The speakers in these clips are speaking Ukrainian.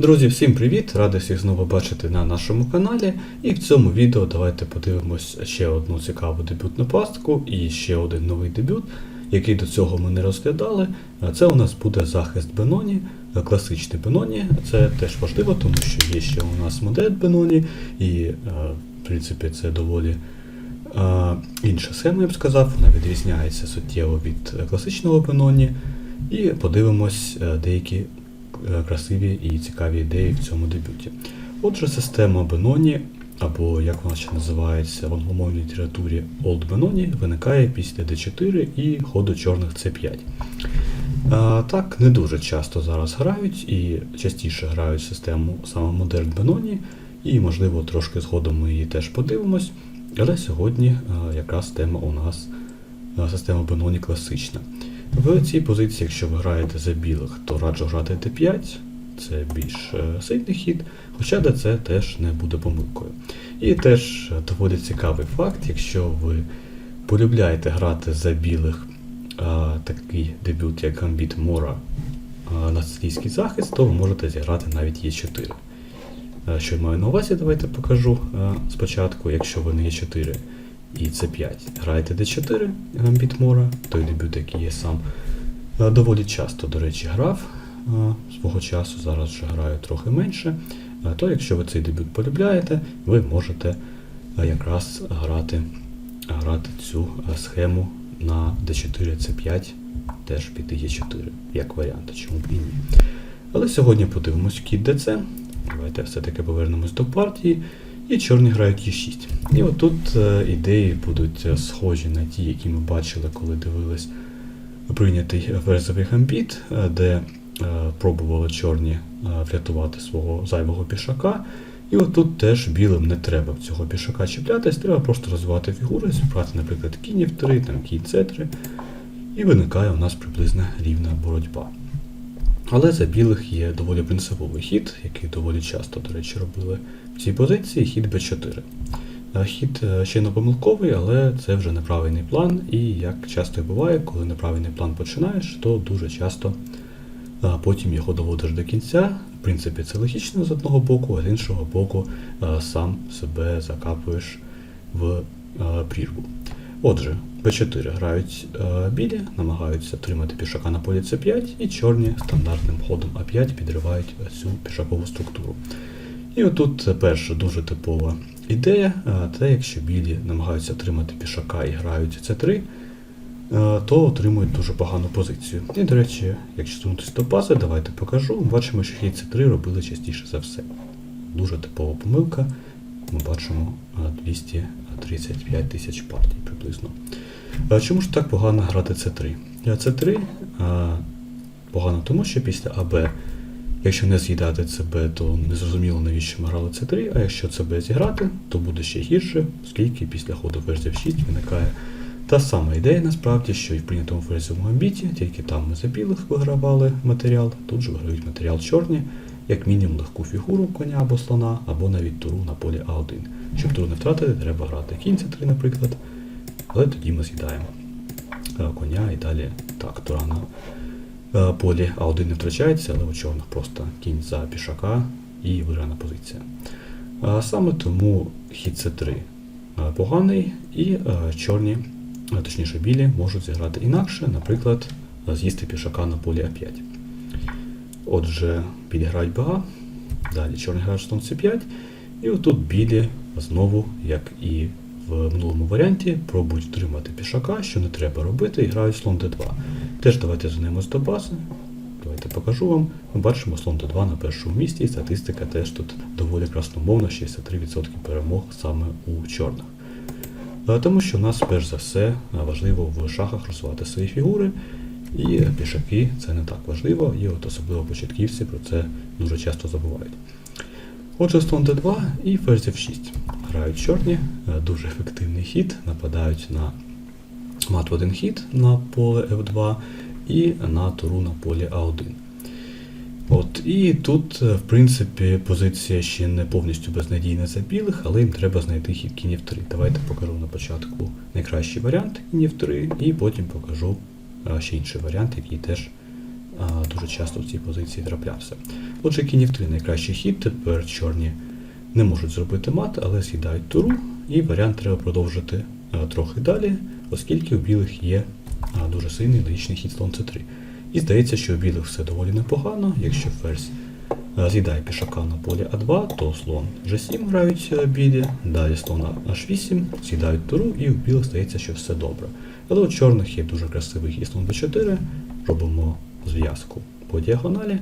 Друзі, всім привіт! Радий всіх знову бачити на нашому каналі. І в цьому відео давайте подивимось ще одну цікаву дебютну пастку і ще один новий дебют, який до цього ми не розглядали. Це у нас буде захист Беноні, класичний Беноні. Це теж важливо, тому що є ще у нас модель Беноні, і е, в принципі це доволі. е, Інша схема, я б сказав, вона відрізняється суттєво від класичного Беноні. І подивимось е, деякі красиві і цікаві ідеї в цьому дебюті. Отже, система Беноні, або як вона ще називається в англомовній літературі Old Benoni, виникає після D4 і ходу чорних C5. А, так, не дуже часто зараз грають, і частіше грають систему саме Modern Benoni, і, можливо, трошки згодом ми її теж подивимось. Але сьогодні а, якраз тема у нас система Benoni класична. В цій позиції, якщо ви граєте за білих, то раджу грати d5, це більш е, сильний хід, хоча де це теж не буде помилкою. І теж е, доволі цікавий факт, якщо ви полюбляєте грати за білих а, такий дебют, як Гамбіт Мора а, на сирійський захист, то ви можете зіграти навіть Е4. Е, Що я маю на увазі, давайте покажу е, спочатку, якщо ви не Е4 і С5 граєте D4 Гамбіт Мора, той дебют, який я сам е, доволі часто, до речі, грав е, свого часу, зараз вже граю трохи менше, е, то якщо ви цей дебют полюбляєте, ви можете якраз грати, грати цю схему на D4 C5, теж піти Е4, як варіант, чому б і ні. Але сьогодні подивимось кіт DC. Давайте все-таки повернемось до партії. І чорні грають Е6. І отут е, ідеї будуть е, схожі на ті, які ми бачили, коли дивились прийнятий верзовий гамбіт, е, де пробували чорні врятувати свого зайвого пішака. І отут теж білим не треба в цього пішака чіплятись, треба просто розвивати фігури, зібрати, наприклад, кінь в 3, там кінь С3, і виникає у нас приблизно рівна боротьба. Але за білих є доволі принциповий хід, який доволі часто, до речі, робили в цій позиції хід Б4. Е, Хід ще не помилковий, але це вже неправильний план, і як часто і буває, коли неправильний план починаєш, то дуже часто потім його доводиш до кінця. В принципі, це логічно з одного боку, а з іншого боку, е, сам себе закапуєш в е, прірву. Отже, Б4 грають е, білі, намагаються тримати пішака на полі С5, і чорні стандартним ходом А5 підривають цю пішакову структуру. І отут перша дуже типова ідея, е, те, якщо білі намагаються тримати пішака і грають С3, е, то отримують дуже погану позицію. І, до речі, якщо сунутися до пази, давайте покажу. Бачимо, що хід С3 робили частіше за все. Дуже типова помилка. Ми бачимо 200 35 тисяч партій приблизно. Чому ж так погано грати С3? Для С3 погано, тому що після АБ, якщо не з'їдати ЦБ, то незрозуміло навіщо ми грали С3, а якщо ЦБ зіграти, то буде ще гірше, оскільки після ходу ферзів 6 виникає та сама ідея, насправді, що і в прийнятому ферзовому амбіті, тільки там ми за білих вигравали матеріал, тут же виграють матеріал чорні як мінімум легку фігуру коня або слона, або навіть туру на полі А1. Щоб туру не втратити, треба грати кінь С3, наприклад, але тоді ми з'їдаємо е, коня і далі так, тура на е, полі А1 не втрачається, але у чорних просто кінь за пішака і виграна позиція. Саме тому хід С3 е, поганий, і е, чорні, точніше білі, можуть зіграти інакше, наприклад, е, з'їсти пішака на полі А5. Отже, білі грають БА, далі чорні грають слон С5, і отут білі знову, як і в минулому варіанті, пробують втримати пішака, що не треба робити, і грають слон Д2. Теж давайте звернемось до бази. Давайте покажу вам. Ми бачимо слон Д2 на першому місці, і статистика теж тут доволі красномовна, 63% перемог саме у чорних. Е, Тому що в нас, перш за все, е, важливо в шахах розвивати свої фігури, і пішаки це не так важливо, і от особливо початківці про це дуже часто забувають. Отже, слон d2 і ферзь f6. Грають чорні, е, дуже ефективний хід, нападають на мат в один хід на поле f2 і на туру на полі a1. От, І тут, е, в принципі, позиція ще не повністю безнадійна за білих, але їм треба знайти хід кінь f3. Давайте покажу на початку найкращий варіант кінь f3, і потім покажу ще інший варіант, який теж дуже часто в цій позиції траплявся. Отже, кінів 3 найкращий хід, тепер чорні не можуть зробити мат, але з'їдають туру, і варіант треба продовжити трохи далі, оскільки у білих є дуже сильний логічний хід слон c3. І здається, що у білих все доволі непогано, якщо ферзь з'їдає пішака на полі А2, то слон G7 грають білі, далі слон H8, з'їдають туру, і у білих здається, що все добре. Але у чорних є дуже красивий хід слон b4, робимо зв'язку по діагоналі.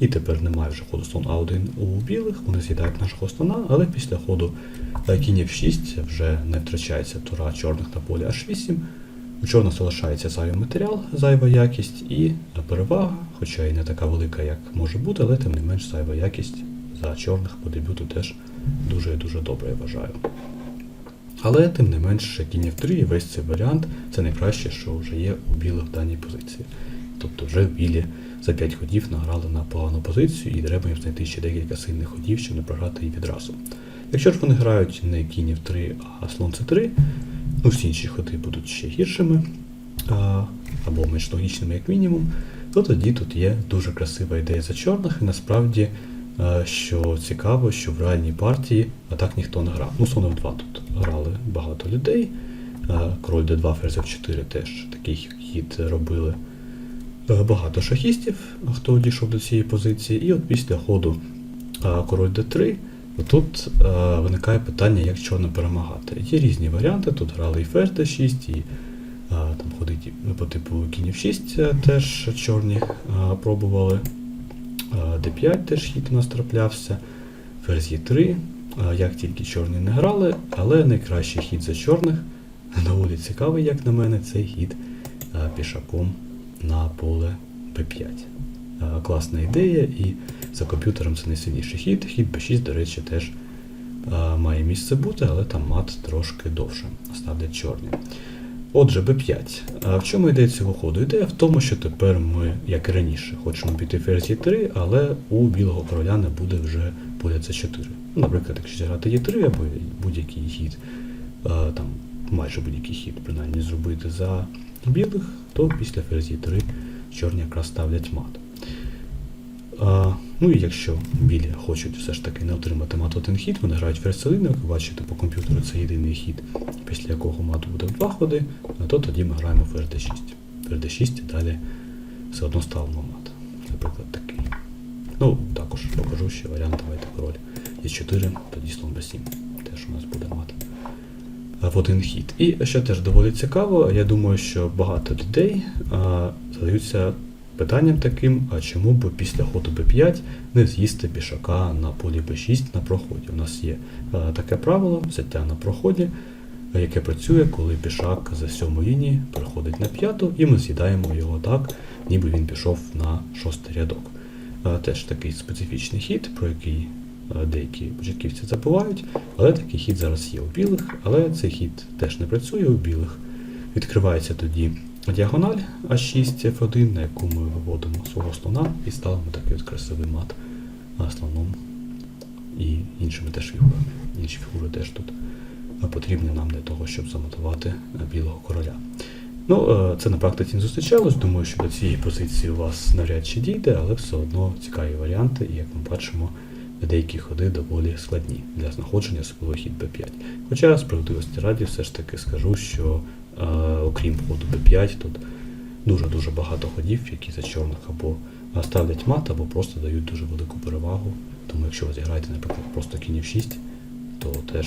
І тепер немає вже ходу слон А1 у білих, вони з'їдають нашого слона, але після ходу кінь F6 вже не втрачається тура чорних на полі H8. У чорних залишається зайвий матеріал, зайва якість і перевага, хоча і не така велика, як може бути, але тим не менш зайва якість за чорних по дебюту теж дуже дуже добре, я вважаю. Але тим не менш кінь F3 і весь цей варіант це найкраще, що вже є у білих в даній позиції. Тобто вже білі за 5 ходів награли на погану позицію і треба їм знайти ще декілька сильних ходів, щоб не програти її відразу. Якщо ж вони грають не кінь F3, а слон C3, ну всі інші ходи будуть ще гіршими або менш логічними, як мінімум, то тоді тут є дуже красива ідея за чорних, і насправді, що цікаво, що в реальній партії а так ніхто не грав. Ну, слон F2 тут грали багато людей. Король D2, ферзь F4 теж такий хід робили е, багато шахістів, хто дійшов до цієї позиції. І от після ходу король d3, тут а, виникає питання, як чорно перемагати. Є різні варіанти, тут грали і ферзь d6, і а, там ходить по типу кінь f6 теж чорні а, пробували. А, d5 теж хід у нас траплявся, ферзь e3, а, як тільки чорні не грали, але найкращий хід за чорних, доволі цікавий, як на мене, цей хід а, пішаком на поле b5. А, Класна ідея, і за комп'ютером це найсильніший хід. Хід b6, до речі, теж а, має місце бути, але там мат трошки довше ставлять чорні. Отже, b5. А в чому ідея цього ходу? Ідея в тому, що тепер ми, як і раніше, хочемо піти ферзь e3, але у білого короля не буде вже поля c4. Ну, Наприклад, якщо зіграти e3 або будь-який хід, там майже будь-який хід, принаймні, зробити за білих, то після ферзь e3 чорні якраз ставлять мат. Ну і якщо білі хочуть все ж таки не отримати мат один хід, вони грають ферзь целину, як ви бачите по комп'ютеру це єдиний хід, після якого мат буде два ходи, то тоді ми граємо ферзь d6. Ферзь d6 і далі все одно ставимо мат. Наприклад, такий. Ну, також покажу ще варіант, давайте король e4, тоді слон b7. Теж у нас буде мат в один хід. І що теж доволі цікаво, я думаю, що багато людей а, задаються питанням таким, а чому б після ходу b5 не з'їсти пішака на полі b6 на проході. У нас є таке правило взяття на проході, яке працює, коли пішак за сьому лінії переходить на п'яту, і ми з'їдаємо його так, ніби він пішов на шостий рядок. Теж такий специфічний хід, про який е, деякі початківці забувають, але такий хід зараз є у білих, але цей хід теж не працює у білих. Відкривається тоді діагональ А6 F1, на яку ми виводимо свого слона і ставимо такий от красивий мат слоном і іншими теж фігурами. Інші фігури теж тут потрібні нам для того, щоб заматувати а, білого короля. Ну, е, це на практиці не зустрічалось. Думаю, що до цієї позиції у вас навряд чи дійде, але все одно цікаві варіанти, і як ми бачимо, деякі ходи доволі складні для знаходження особливо хід b5. Хоча справедливості раді все ж таки скажу, що окрім ходу b5, тут дуже-дуже багато ходів, які за чорних або ставлять мат, або просто дають дуже велику перевагу. Тому якщо ви зіграєте, наприклад, просто кінь f6, то теж,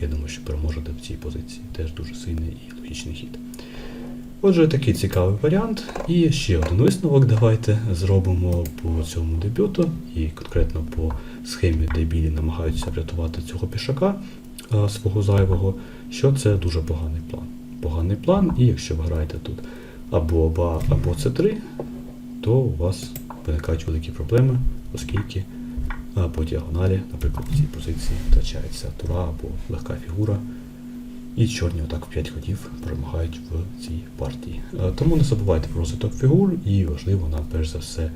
я думаю, що переможете в цій позиції. Теж дуже сильний і логічний хід. Отже, такий цікавий варіант. І ще один висновок давайте зробимо по цьому дебюту, і конкретно по схемі, де білі намагаються врятувати цього пішака свого зайвого, що це дуже поганий план. Поганий план, і якщо ви граєте тут або АБА, або С3, то у вас виникають великі проблеми, оскільки по діагоналі, наприклад, в цій позиції втрачається тура або легка фігура. І чорні отак в 5 ходів перемагають в цій партії. Тому не забувайте про розвиток фігур, і важливо нам перш за все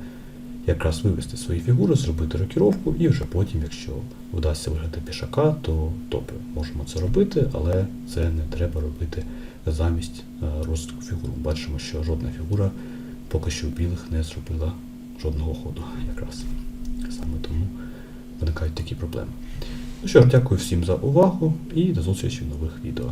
якраз вивести свої фігури, зробити рокіровку, і вже потім, якщо вдасться виграти пішака, то добре, можемо це робити, але це не треба робити замість е, розвитку фігур. Бачимо, що жодна фігура поки що у білих не зробила жодного ходу якраз. Саме тому виникають такі проблеми. Ну що ж, дякую всім за увагу і до зустрічі в нових відео.